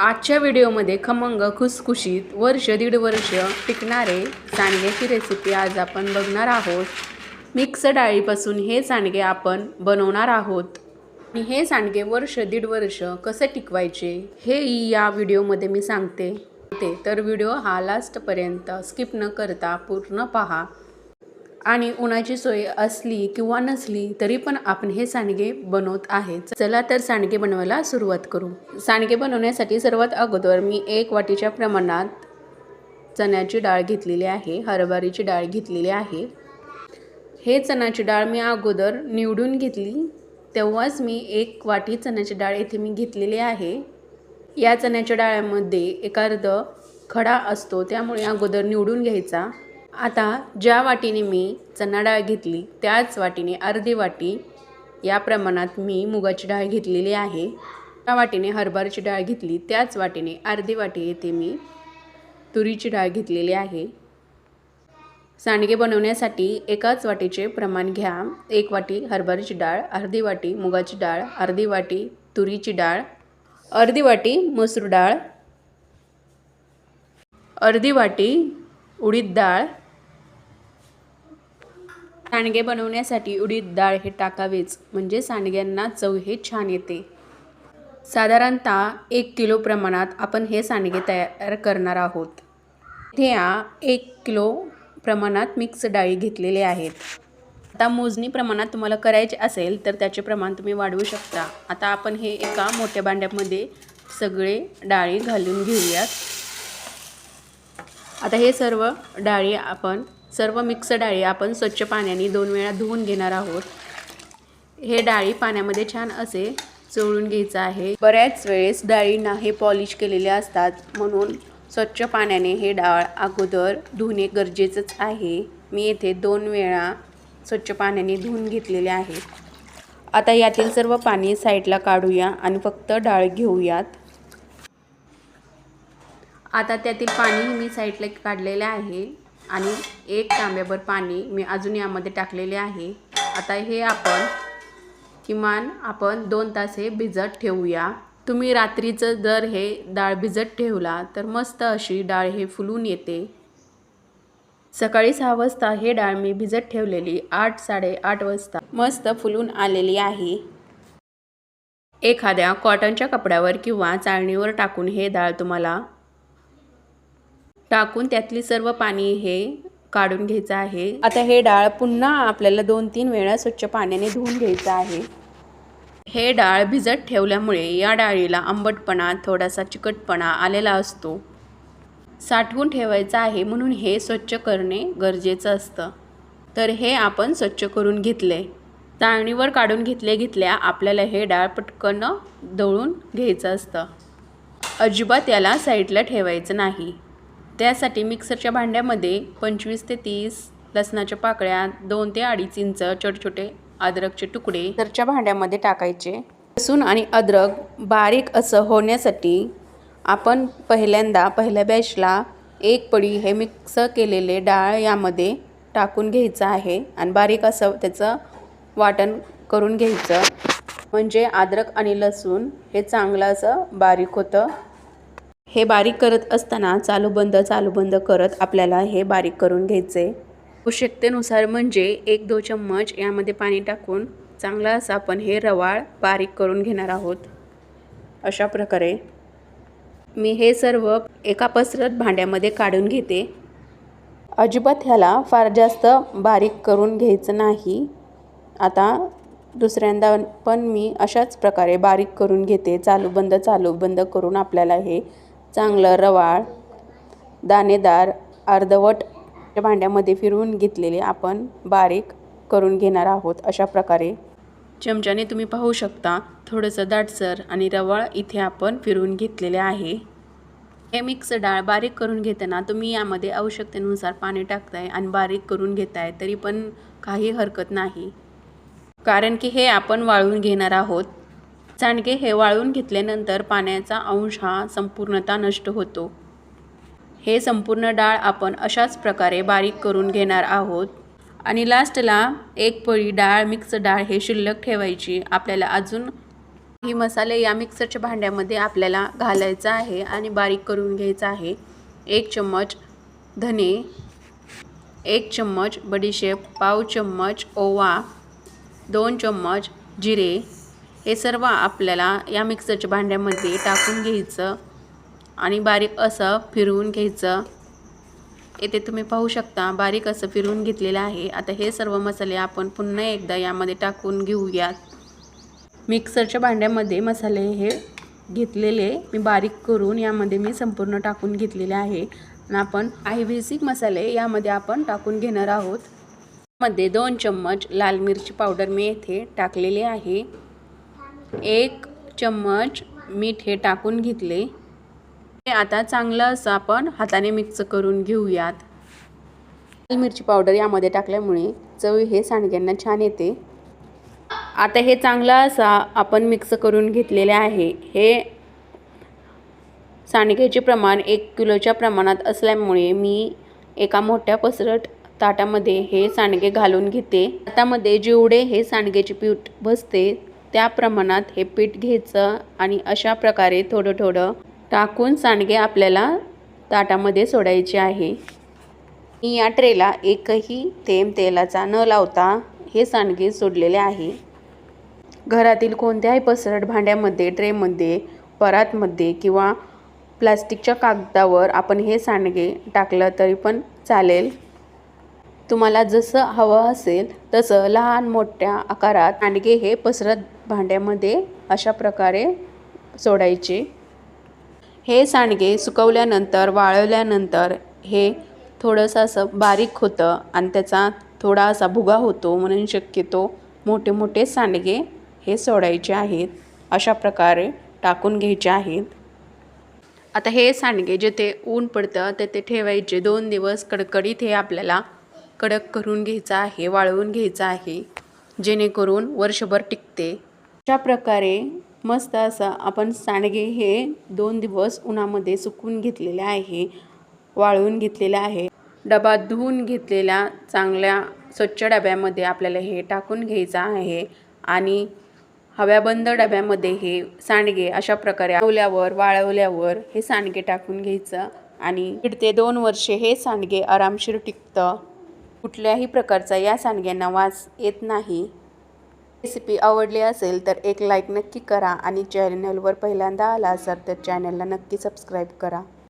आजच्या व्हिडिओमध्ये खमंग खुसखुशीत वर्ष दीड वर्ष टिकणारे सांडग्याची रेसिपी आज आपण बघणार आहोत. मिक्स डाळीपासून हे सांडगे आपण बनवणार आहोत. आणि हे सांडगे वर्ष दीड वर्ष कसे टिकवायचे हे या व्हिडिओमध्ये मी सांगते. ते तर व्हिडिओ हा लास्टपर्यंत स्किप न करता पूर्ण पहा. आणि उन्हाची सोय असली किंवा नसली तरी पण आपण हे सांडगे बनवत आहे चला तर सांडगे बनवायला सुरुवात करू. सांडगे बनवण्यासाठी सर्वात अगोदर मी एक वाटीच्या प्रमाणात चण्याची डाळ घेतलेली आहे हरभरीची डाळ घेतलेली आहे. हे चण्याची डाळ मी अगोदर निवडून घेतली. तेव्हाच मी एक वाटी चण्याची डाळ येथे मी घेतलेली आहे. या चण्याच्या डाळ्यामध्ये एक अर्ध खडा असतो त्यामुळे अगोदर निवडून घ्यायचा. आता ज्या वाटीने मी चणा डाळ घेतली त्याच वाटीने अर्धी वाटी या प्रमाणात मी मुगाची डाळ घेतलेली आहे. त्या वाटीने हरभऱ्याची डाळ घेतली त्याच वाटीने अर्धी वाटी येथे मी तुरीची डाळ घेतलेली आहे. सांडगे बनवण्यासाठी एकाच वाटीचे प्रमाण घ्या. एक वाटी हरभऱ्याची डाळ अर्धी वाटी मुगाची डाळ अर्धी वाटी तुरीची डाळ अर्धी वाटी मसूर डाळ अर्धी वाटी उडीद डाळ सांडगे बनवण्यासाठी उडीद डाळ हे टाकावेच म्हणजे सांडग्यांना चव हे छान येते. साधारणतः एक किलो प्रमाणात आपण हे सांडगे तयार करणार आहोत. इथे या एक किलो प्रमाणात मिक्स डाळी घेतलेले आहेत. आता मोजणी प्रमाणात तुम्हाला करायचे असेल तर त्याचे प्रमाण तुम्ही वाढवू शकता. आता आपण हे एका मोठ्या भांड्यामध्ये सगळे डाळी घालून घेऊयात. आता हे सर्व डाळी आपण सर्व मिक्स डाळी आपण स्वच्छ पाण्याने दोन वेळा धुवून घेणार आहोत. हे डाळी पाण्यामध्ये छान असे चोळून घ्यायचं आहे. बऱ्याच वेळेस डाळींना हे पॉलिश केलेले असतात म्हणून स्वच्छ पाण्याने हे डाळ अगोदर धुणे गरजेचंच आहे. मी येथे दोन वेळा स्वच्छ पाण्याने धुवून घेतलेले आहे. आता यातील सर्व पाणी साईडला काढूया आणि फक्त डाळ घेऊयात. आता त्यातील पाणी मी साईडला काढलेले आहे. आणि एक तांब्याभर पाणी मी अजून यामध्ये टाकलेले आहे. आता हे आपण किमान आपण दोन तास हे भिजत ठेवूया. तुम्ही रात्रीचं जर हे डाळ भिजत ठेवला तर मस्त अशी डाळ हे फुलून येते. सकाळी सहा वाजता हे डाळ मी भिजत ठेवलेली आठ साडेआठ वाजता मस्त फुलून आलेली आहे. एखाद्या कॉटनच्या कपड्यावर किंवा चाळणीवर टाकून हे डाळ तुम्हाला टाकून त्यातली सर्व पाणी हे काढून घ्यायचं आहे. आता हे डाळ पुन्हा आपल्याला दोन तीन वेळा स्वच्छ पाण्याने धुवून घ्यायचं आहे. हे डाळ भिजत ठेवल्यामुळे या डाळीला आंबटपणा थोडासा चिकटपणा आलेला असतो. साठवून ठेवायचं आहे म्हणून हे स्वच्छ करणे गरजेचं असतं. तर हे आपण स्वच्छ करून घेतले. चाळणीवर काढून घेतले घेतल्या आपल्याला हे डाळ पटकन दळून घ्यायचं असतं. अजिबात याला साईडला ठेवायचं नाही. त्यासाठी मिक्सरच्या भांड्यामध्ये पंचवीस ते तीस लसणाच्या पाकळ्या दोन ते अडीच इंच छोटे छोटे अद्रकचे तुकडे मिक्सरच्या भांड्यामध्ये टाकायचे. लसूण आणि अद्रक बारीक असं होण्यासाठी आपण पहिल्यांदा पहिल्या बॅचला एक पडी हे मिक्स केलेले डाळ यामध्ये टाकून घ्यायचं आहे आणि बारीक असं त्याचं वाटण करून घ्यायचं. म्हणजे अद्रक आणि लसूण हे चांगलं असं बारीक होतं. हे बारीक करत असताना चालू बंद चालू बंद करत आपल्याला हे बारीक करून घ्यायचे. आवश्यकतेनुसार म्हणजे एक दो चम्मच यामध्ये पाणी टाकून चांगला असं आपण हे रवाळ बारीक करून घेणार आहोत. अशा प्रकारे मी हे सर्व एका पसरत भांड्यामध्ये काढून घेते. अजिबात ह्याला फार जास्त बारीक करून घ्यायचं नाही. आता दुसऱ्यांदा पण मी अशाच प्रकारे बारीक करून घेते. चालू बंद चालू बंद करून आपल्याला हे चांगलं रवाळ दाणेदार अर्धवट भांड्यामध्ये फिरवून घेतलेले आपण बारीक करून घेणार आहोत अशा प्रकारे. चमच्याने तुम्ही पाहू शकता थोडंसं दाटसर आणि रवाळ इथे आपण फिरवून घेतलेले आहे. हे मिक्स डाळ बारीक करून घेताना तुम्ही यामध्ये आवश्यकतेनुसार पाणी टाकताय आणि बारीक करून घेताय तरी पण काही हरकत नाही. कारण की हे आपण वाळून घेणार आहोत. सांडगे हे वाळून घेतल्यानंतर पाण्याचा अंश हा संपूर्णता नष्ट होतो. हे संपूर्ण डाळ आपण अशाच प्रकारे बारीक करून घेणार आहोत. आणि लास्टला एक पळी डाळ मिक्स डाळ हे शिल्लक ठेवायची. आपल्याला अजून ही मसाले या मिक्सरच्या भांड्यामध्ये आपल्याला घालायचा आहे आणि बारीक करून घ्यायचा आहे. एक चम्मच धने एक चम्मच बडीशेप पाव चम्मच ओवा दोन चम्मच जिरे हे सर्व आपल्याला या मिक्सरच्या भांड्यामध्ये टाकून घ्यायचं आणि बारीक असं फिरवून घ्यायचं. येथे तुम्ही पाहू शकता बारीक असं फिरवून घेतलेलं आहे. आता हे सर्व मसाले आपण पुन्हा एकदा यामध्ये टाकून घेऊयात. मिक्सरच्या भांड्यामध्ये मसाले हे घेतलेले मी बारीक करून यामध्ये मी संपूर्ण टाकून घेतलेले आहे. आणि आपण काही बेसिक मसाले यामध्ये आपण टाकून घेणार आहोत. मध्ये दोन चम्मच लाल मिरची पावडर मी येथे टाकलेले आहे. एक चम्मच मीठ हे टाकून घेतले. हे आता चांगलं असं आपण हाताने मिक्स करून घेऊयात. लाल मिरची पावडर यामध्ये टाकल्यामुळे चव हे सांडग्यांना छान येते. आता हे चांगलं असा आपण मिक्स करून घेतलेले आहे. हे सांडग्याचे प्रमाण एक किलोच्या प्रमाणात असल्यामुळे मी एका मोठ्या पसरट ताटामध्ये हे सांडगे घालून घेते. ताटामध्ये जेवढे हे सांडग्याचे पीठ बसते त्या प्रमाणात हे पीठ घ्यायचं आणि अशा प्रकारे थोडं थोडं टाकून सांडगे आपल्याला ताटामध्ये सोडायचे आहे. मी या ट्रेला एकही थेंब तेलाचा न लावता हे सांडगे सोडलेले आहे. घरातील कोणत्याही पसरट भांड्यामध्ये ट्रेमध्ये परातमध्ये किंवा प्लास्टिकच्या कागदावर आपण हे सांडगे टाकलं तरी पण चालेल. तुम्हाला जसं हवं असेल तसं लहान मोठ्या आकारात सांडगे हे पसरत भांड्यामध्ये अशा प्रकारे सोडायचे. हे सांडगे सुकवल्यानंतर वाळवल्यानंतर हे थोडंसं असं बारीक होतं आणि त्याचा थोडा असा भुगा होतो म्हणून शक्यतो मोठे मोठे सांडगे हे सोडायचे आहेत. अशा प्रकारे टाकून घ्यायचे आहेत. आता हे सांडगे जेथे ऊन पडतं तेथे ठेवायचे. दोन दिवस कडकडीत हे आपल्याला कडक करून घ्यायचं आहे वाळवून घ्यायचं आहे जेणेकरून वर्षभर टिकते. अशा प्रकारे मस्त असं आपण सांडगे हे दोन दिवस उन्हामध्ये सुकवून घेतलेले आहे वाळवून घेतलेले आहे. डबा धुवून घेतलेल्या चांगल्या स्वच्छ डब्यामध्ये आपल्याला हे टाकून घ्यायचं आहे आणि हव्याबंद डब्यामध्ये हे सांडगे अशा प्रकारे आवल्यावर वाळवल्यावर हे सांडगे टाकून घ्यायचं आणि दीड ते दोन वर्षे हे सांडगे आरामशीर टिकतं. कुठल्याही प्रकारचा या सांडग्यांना वास येत नाही. रेसिपी आवडली असेल तर एक लाईक नक्की करा आणि चॅनलवर पहिल्यांदा आला असाल तर चॅनलला नक्की सबस्क्राईब करा.